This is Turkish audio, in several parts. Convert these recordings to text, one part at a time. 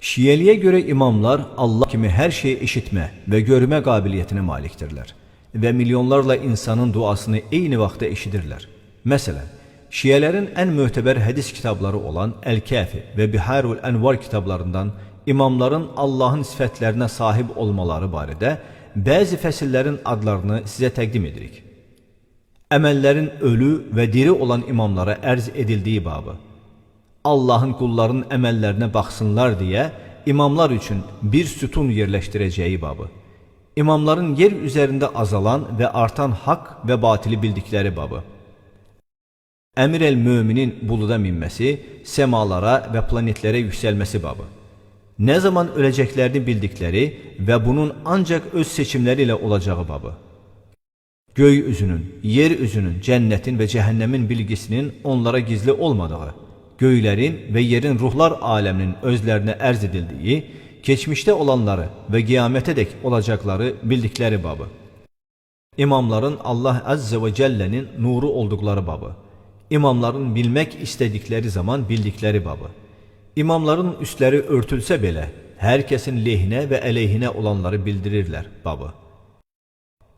Şiiliğe göre imamlar Allah kimi her şeyi eşitme ve görme qabiliyyətinə malikdirlər və milyonlarla insanın duasını eyni vaxtda eşidirlər. Məsələn, Şiələrin ən mötəbər hədis kitabları olan Əl-Kəfi və Biharul Ənvar kitablarından imamların Allahın sifətlərinə sahib olmaları barədə bəzi fəsillərin adlarını sizə təqdim edirik. Əməllərin ölü və diri olan imamlara ərz edildiyi babı. Allahın qulların əməllərinə baxsınlar deyə imamlar üçün bir sütun yerləşdirəcəyi babı. İmamların yer üzərində azalan və artan haqq və batili bildikləri babı. Əmir el-Möminin buluda minməsi, semalara və planetlərə yüksəlməsi babı. Nə zaman öləcəklərini bildikləri və bunun ancaq öz seçimləri ilə olacağı babı. Göy üzünün, yer üzünün, cənnətin və cəhənnəmin bilgisinin onlara gizli olmadığı, göylərin və yerin ruhlar aləminin özlərinə ərz edildiyi, keçmişdə olanları və qiyamətədək olacaqları bildikləri babı. İmamların Allah Azze və Cəllənin nuru olduqları babı. İmamların bilmək istədikləri zaman bildikləri babı. İmamların üstləri örtülsə belə, hər kəsin lehinə və əleyhinə olanları bildirirlər babı.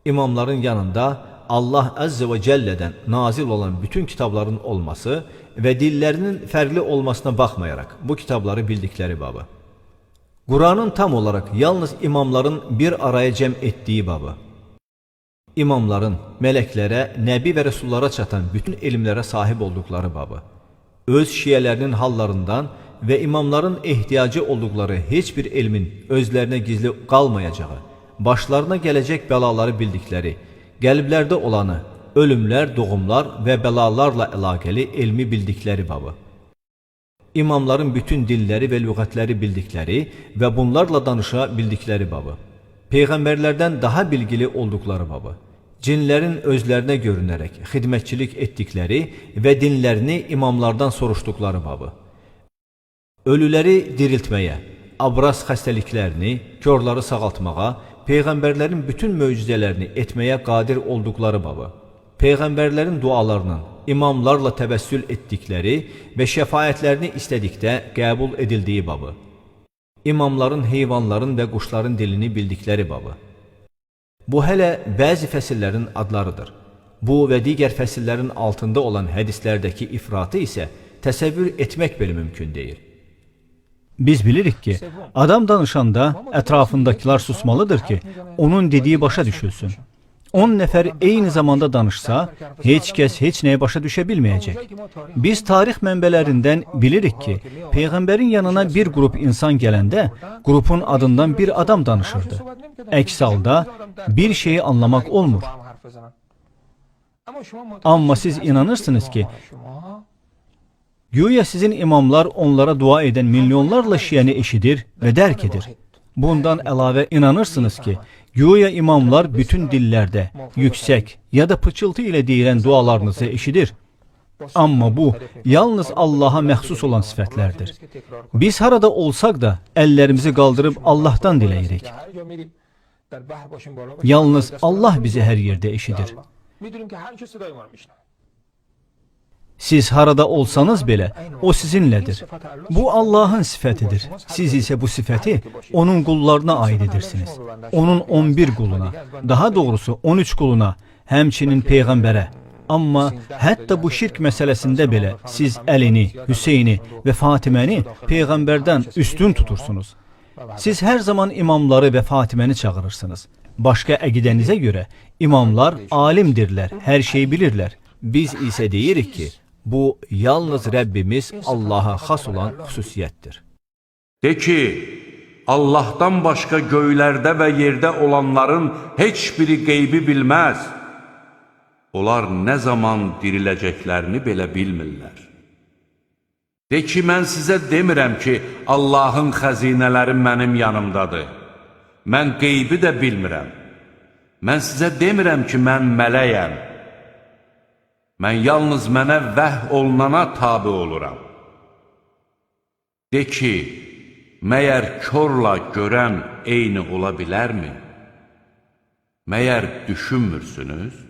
İmamların yanında Allah Azze və Cəllədən nazil olan bütün kitabların olması və dillərinin fərqli olmasına baxmayaraq bu kitabları bildikləri babı. Quranın tam olaraq yalnız imamların bir araya cəm etdiyi babı. İmamların mələklərə, nəbi və rəsullara çatan bütün elmlərə sahib olduqları babı. Öz şiyələrinin hallarından və imamların ehtiyacı olduqları heç bir elmin özlərinə gizli qalmayacağı, başlarına gələcək bəlaları bildikləri, qəlblərdə olanı, ölümlər, doğumlar və bəlalarla əlaqəli elmi bildikləri babı. İmamların bütün dilləri və lüğətləri bildikləri və bunlarla danışa bildikləri babı. Peyğəmbərlərdən daha bilgili olduqları babı. Cinlərin özlərinə görünərək xidmətçilik etdikləri və dinlərini imamlardan soruşduqları babı. Ölüləri diriltməyə, abraz xəstəliklərini, körləri sağaltmağa, peyğəmbərlərin bütün möcüzələrini etməyə qadir olduqları babı. Peyğəmbərlərin dualarının imamlarla təvəssül etdikləri və şəfaətlərini istədikdə qəbul edildiyi babı. İmamların heyvanların və quşların dilini bildikləri babı. Bu hələ bəzi fəsillərin adlarıdır. Bu və digər fəsillərin altında olan hədislərdəki ifratı isə təsəvvür etmək belə mümkün deyil. Biz bilirik ki, adam danışanda ətrafındakılar susmalıdır ki, onun dediyi başa düşülsün. 10 nəfər eyni zamanda danışsa, heç kəs heç nəyi başa düşə bilməyəcək. Biz tarix mənbələrindən bilirik ki, peyğəmbərin yanına bir qrup insan gələndə, qrupun adından bir adam danışırdı. Əks halda bir şeyi anlamaq olmur. Amma siz inanırsınız ki, Güya sizin imamlar onlara dua edən milyonlarla şiyəni eşidir və dərk edir. Bundan əlavə inanırsınız ki, güya imamlar bütün dillərdə yüksək ya da pıçıltı ilə deyilən dualarınızı eşidir. Amma bu yalnız Allaha məxsus olan sifətlərdir. Biz harada olsaq da əllərimizi qaldırıb Allahdan diləyirik. Yalnız Allah bizi hər yerdə eşidir. Siz harada olsanız belə o sizinlədir. Bu Allahın sifətidir. Siz isə bu sifəti onun qullarına aid edirsiniz. Onun 11 quluna, daha doğrusu 13 quluna, həmçinin peyğəmbərə. Amma hətta bu şirk məsələsində belə siz Əlini, Hüseyni və Fatiməni peyğəmbərdən üstün tutursunuz. Siz hər zaman imamları və Fatiməni çağırırsınız. Başqa əqidənizə görə imamlar alimdirlər, hər şeyi bilirlər. Biz isə deyirik ki, bu yalnız Rəbbimiz Allaha xas olan xüsusiyyətdir. De ki, Allahdan başqa göylərdə və yerdə olanların heç biri qeybi bilməz. Onlar nə zaman diriləcəklərini belə bilmirlər. De ki, mən sizə demirəm ki, Allahın xəzinələri mənim yanımdadır. Mən qeybi də bilmirəm. Mən sizə demirəm ki, mən mələyəm. Mən yalnız mənə vəh olunana tabi oluram. De ki, məyər körla görən eyni ola bilərmi? Məyər düşünmürsünüz?